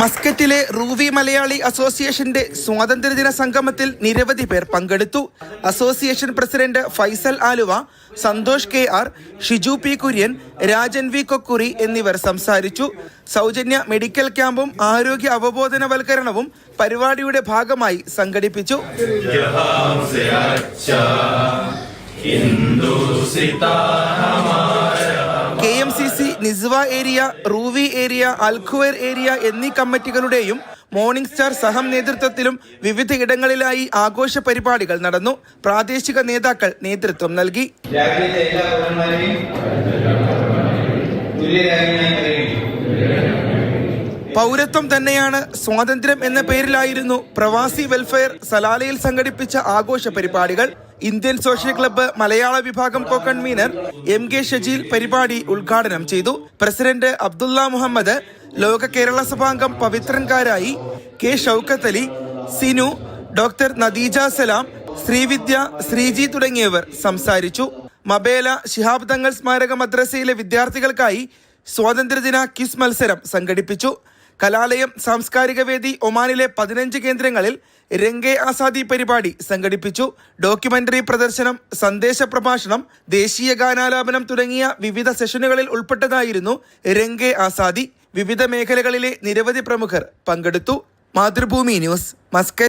മസ്കറ്റിലെ Ruwi Malayali അസോസിയേഷന്റെ സ്വാതന്ത്ര്യദിന സംഗമത്തിൽ നിരവധി പേർ പങ്കെടുത്തു. Association president Faisal Aluva Santhosh K R Shiju P Kurian Rajan V Kokkuri എന്നിവർ സംസാരിച്ചു. സൗജന്യ മെഡിക്കൽ ക്യാമ്പും ആരോഗ്യ അവബോധനവൽക്കരണവും പരിപാടിയുടെ ഭാഗമായി സംഘടിപ്പിച്ചു. Hindu Nizwa area Ruwi area Al Khuwair area എന്നീ കമ്മിറ്റികളുടെയും മോർണിംഗ് സ്റ്റാർ സഹം നേതൃത്വത്തിലും വിവിധ ഇടങ്ങളിലായി ആഘോഷ പരിപാടികൾ നടന്നു. പ്രാദേശിക നേതാക്കൾ നേതൃത്വം നൽകി. പൗരത്വം തന്നെയാണ് സ്വാതന്ത്ര്യം എന്ന പേരിലായിരുന്നു പ്രവാസി വെൽഫെയർ സലാലയിൽ സംഘടിപ്പിച്ച ആഘോഷ പരിപാടികൾ. ഇന്ത്യൻ സോഷ്യൽ ക്ലബ്ബ് മലയാള വിഭാഗം co convener M K Shajeel പരിപാടി ഉദ്ഘാടനം ചെയ്തു. പ്രസിഡന്റ് അബ്ദുള്ള മുഹമ്മദ് ലോക കേരള സഭാംഗം പവിത്രൻകാരായി കെ ഷൌക്കത്ത് അലി സിനു ഡോക്ടർ നദീജ സലാം ശ്രീവിദ്യ ശ്രീജി തുടങ്ങിയവർ സംസാരിച്ചു. മബേല ശിഹാബ് തങ്ങൾ സ്മാരക മദ്രസയിലെ വിദ്യാർത്ഥികൾക്കായി സ്വാതന്ത്ര്യദിന ക്വിസ് മത്സരം സംഘടിപ്പിച്ചു. കലാലയം സാംസ്കാരിക വേദി ഒമാനിലെ പതിനഞ്ച് കേന്ദ്രങ്ങളിൽ രംഗെ ആസാദി പരിപാടി സംഘടിപ്പിച്ചു. ഡോക്യുമെന്ററി പ്രദർശനം സന്ദേശ പ്രഭാഷണം ദേശീയ ഗാനാലാപനം തുടങ്ങിയ വിവിധ സെഷനുകളിൽ ഉൾപ്പെട്ടതായിരുന്നു രംഗെ ആസാദി. വിവിധ മേഖലകളിലെ നിരവധി പ്രമുഖർ പങ്കെടുത്തു. Mathrubhumi news Muscat.